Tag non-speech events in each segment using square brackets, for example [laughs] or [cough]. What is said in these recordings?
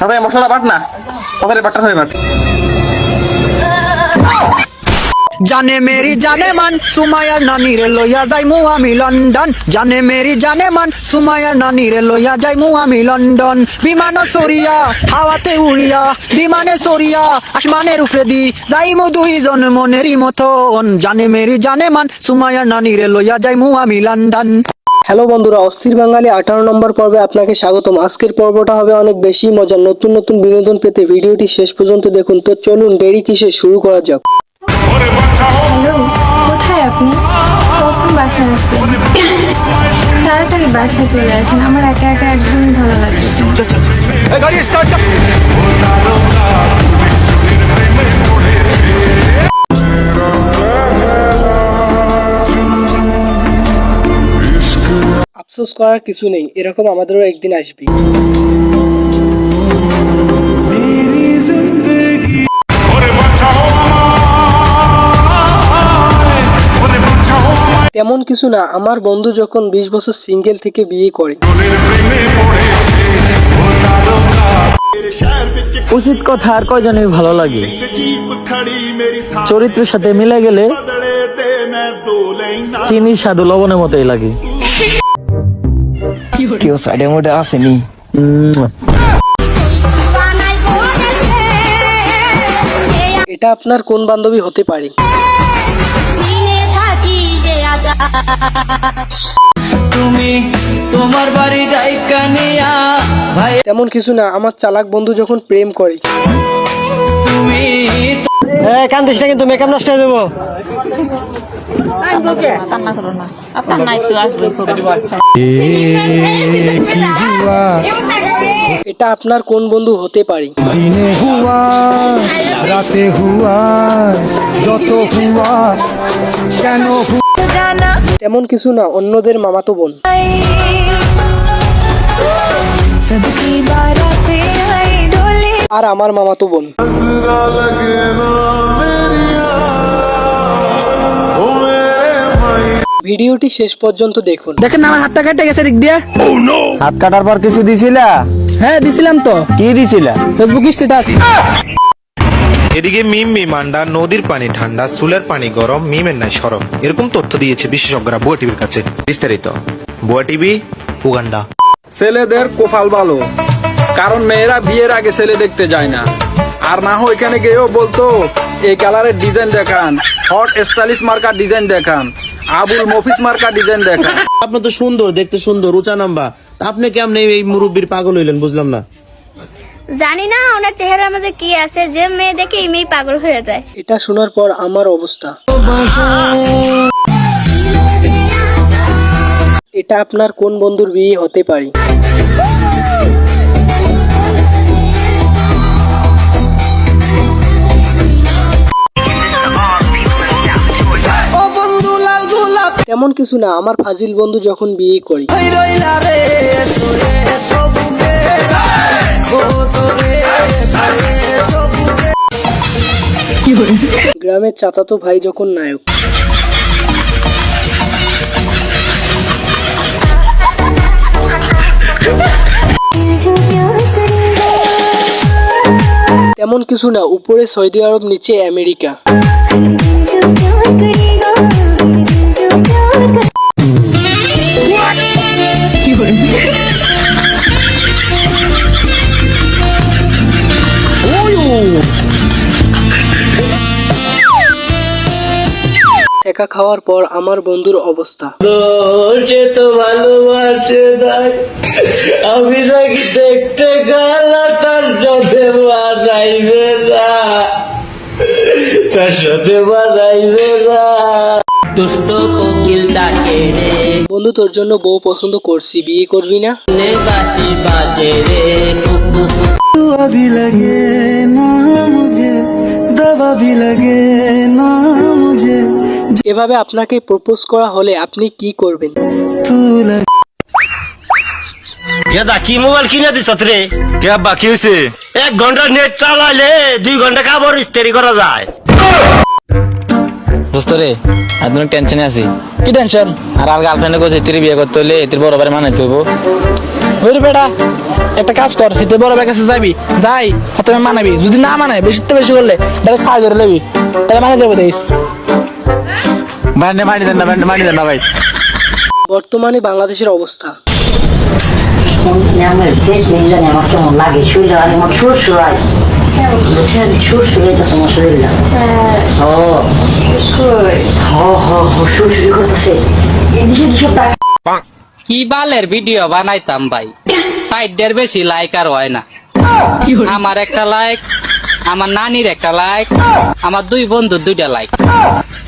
তবে মশলা বাট না বাটটা হয়ে বাট জানে মেরি, জানে মান সুমায়ার নানি রে লইয়া যাই মু আমি লন্ডন। জানে মেরি, জানে মান সুমায়ার নানি রে লইয়া যাই মু আমি লন্ডন। বিমান সরিয়া, হাওয়াতে উড়িয়া, বিমানে সরিয়া, আসমানের উপরে দি, যাই মু দুইজন মনেরই মতন। জানে মেরি, জানে মান সুমায়ার নানি রে লইয়া যাই মু আমি লন্ডন। হ্যালো বন্ধুরা অস্থির বাঙালি আঠারো নম্বর পর্বে আপনাকে স্বাগতম। আজকের পর্বটা হবে অনেক বেশি মজার। নতুন নতুন বিনোদন পেতে ভিডিওটি শেষ পর্যন্ত দেখুন। তো চলুন দেরি কিসে শুরু করা যাক। কোথায় আপনি? কখন বাসায় আসবেন? তাড়াতাড়ি বাসায় চলে আসেন। আমার একা একা একদমই ভালো লাগছে আফসোস করার কিছু নেই এরকম আমাদেরও একদিন আসবে। তেমন কিছু না আমার বন্ধু যখন বিশ বছর সিঙ্গেল থেকে বিয়ে করে। উচিত কথা আর কয়জনের ভালো লাগে? চরিত্রের সাথে মিলে গেলে চিনির স্বাদু লবণের মতোই লাগে। কেউ সাইডের মধ্যে আসেনি এটা আপনার কোন বান্ধবী হতে পারে? তুমি তোমার বাড়ি তেমন কিছু না আমার চালাক বন্ধু যখন প্রেম করে। তুমি কান্দিস না কিন্তু মেকআপ নষ্ট হয়ে দেবো এটা আপনার কোন বন্ধু হতে পারে? দিনে হুয়া রাতে হুয়া যত হুয়া কেন তেমন কিছু না অন্যদের মামাতো বোন। আর আমার মামাতো বোন। ভিডিওটি শেষ পর্যন্ত দেখুন। দেখেন না আমার হাতটা কেটে গেছে দিক দিয়ে। হাত কাটার পর কিছু দিছিলা? হ্যাঁ দিছিলাম তো। কি দিছিলা? Facebook status. এদিকে মিম মিমান্ডা নদীর পানি ঠান্ডা চুলের পানি গরম মিমের নাই সরব এরকম তথ্য দিয়েছে বিশেষজ্ঞরা বুয়া টিভির কাছে। বিস্তারিত। বুয়া টিভি উগান্ডা। ছেলেদের কোফাল ভালো। কারণ মেয়েরা বিয়ের আগে ছেলে দেখতে যায় না। আর না হয় এখানে গিয়েও বলতো এই কালারের ডিজাইন দেখান হট স্টাইলিশ মার্কার ডিজাইন দেখান আবুল মফিস মার্কার ডিজাইন দেখান। আপনি তো সুন্দর দেখতে সুন্দর উঁচা নাম্বা তা আপনি কেমনে এই মুরব্বীর পাগল হইলেন বুঝলাম না। জানি না ওনার চেহারার মধ্যে কি আছে যে মেয়ে দেখে এই মেয়ে পাগল হয়ে যায়। এটা শোনার পর আমার অবস্থা। এটা আপনার কোন বন্ধুর বিয়ে হতে পারে? তেমন কিছু না আমার ফাজিল বন্ধু যখন বিয়ে করি। গ্রামের চাচাতো ভাই যখন নায়ক। তেমন কিছু না উপরে সৌদি আরব নিচে আমেরিকা। শেখা খাওয়ার পর আমার বন্ধুর অবস্থা সে তো ভালোবাসে নাই আমি নাকি দেখতে গেলা তার সাথে বানাইবে না তার সাথে বানাইবে না দুষ্ট কোকিল ডাকে রে বন্ধু তোর জন্য বউ পছন্দ করছি বিয়ে করবি না নে বাসি বাজে রে কুকু दवा भी लगे ना मुझे दवा भी लगे ना मुझे এভাবে আপনাকে প্রপোজ করা হলে আপনি কি করবেন? গেদা কি মোবাইল কিনে দিছ রে কে বাকি এক ঘণ্টা নেট দুই ঘণ্টা ইস্তেরি করা যায়। দোস্ত রে আমি টেনশনে আছি। কি টেনশন আর আর এতির বিয়ে করতে হলে এতির বড় তুইব ওই বেটা একটা কাজ কর এতে বড় কাছে যাবি যাই প্রথমে মানাবি যদি না মানে বেশি বেশি করলে ডাইরেক্ট কাজ করে নেবি তাহলে মানে যাব দেশ মানি মানি দেন না মানি দেন না ভাই। বর্তমানে বাংলাদেশের অবস্থা। কি বালের ভিডিও বানাইতাম ভাই? সাইডের বেশি লাইক আর হয় না। আমার একটা লাইক আমার নানির একটা লাইক আমার দুই বন্ধুর দুইটা লাইক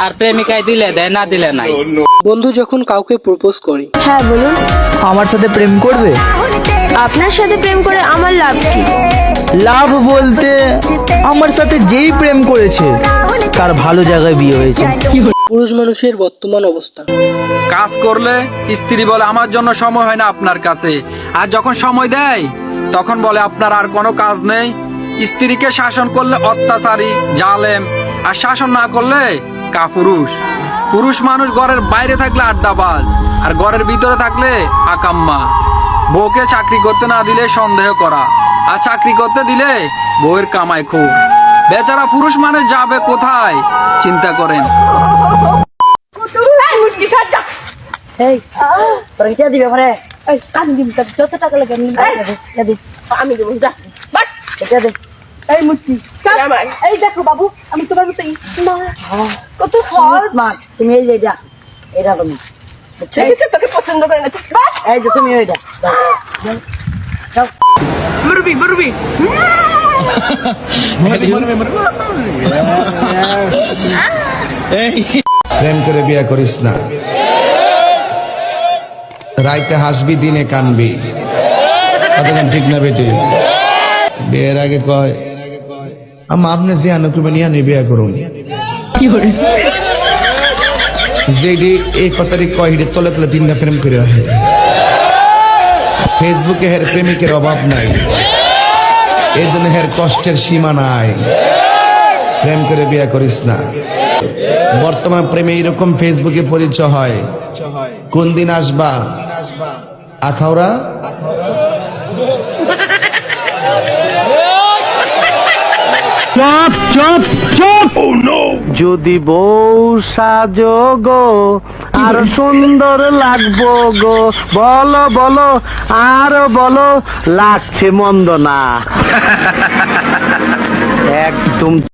আর প্রেমিকায় দিলে দেয় না দিলে নাই। বন্ধু যখন কাউকে প্রপোজ করে হ্যাঁ বলুন। আমার সাথে প্রেম করবে? আপনার সাথে প্রেম করে আমার লাভ কি? লাভ বলতে আমার সাথে যেই প্রেম করেছে তার ভালো জায়গায় বিয়ে হয়েছে। কি পুরুষ মানুষের বর্তমান অবস্থা। কাজ করলে স্ত্রী বলে আমার জন্য সময় হয় না আপনার কাছে। আর যখন সময় দেয় তখন বলে আপনার আর কোনো কাজ নেই। স্ত্রীকে শাসন করলে অত্যাচারী জালেম আর শাসন না করলে কাপুরুষ। পুরুষ মানুষ ঘরের বাইরে থাকলে আড্ডাবাজ আর ঘরের ভিতরে থাকলে আকাম্মা। বউকে চাকরি করতে না দিলে সন্দেহ করা আর চাকরি করতে দিলে বউয়ের কামাই খুব। বেচারা পুরুষ মানুষ যাবে কোথায় চিন্তা করেন। এই তোর দিবে পরে যত টাকা লাগে আমি দেবো যা। এটা দে। এই এই দেখো বাবু আমি তোমার মতো না কত হল স্মার্ট। তুমি এই যে এটা এটা তুমি। তোকে পছন্দ করে না। এই যে তুমি ওইটা। মুরবি মুরবি। প্রেম করে বিয়ে করিস না। রাইতে হাসবি দিনে কানবি। ঠিক না বেটি? বিয়ের আগে কয় আমা আপনি যে আনো করবেন ইয়ানি বিয়ে করুন। যেটি এই কথাটি কয় হিটে তলে তলে তিনটা প্রেম করে রাখে। ফেসবুকে হের প্রেমিকের অভাব নাই। এই জন্য হের কষ্টের সীমা নাই। প্রেম করে বিয়া করিস না। বর্তমান প্রেমে এরকম ফেসবুকে পরিচয় হয়। কোন দিন আসবা? আখাউরা যদি বউ সাজো গো আর সুন্দর লাগবো গো। বলো বলো আর বলো লাগছে মন্দ না। [laughs] একদম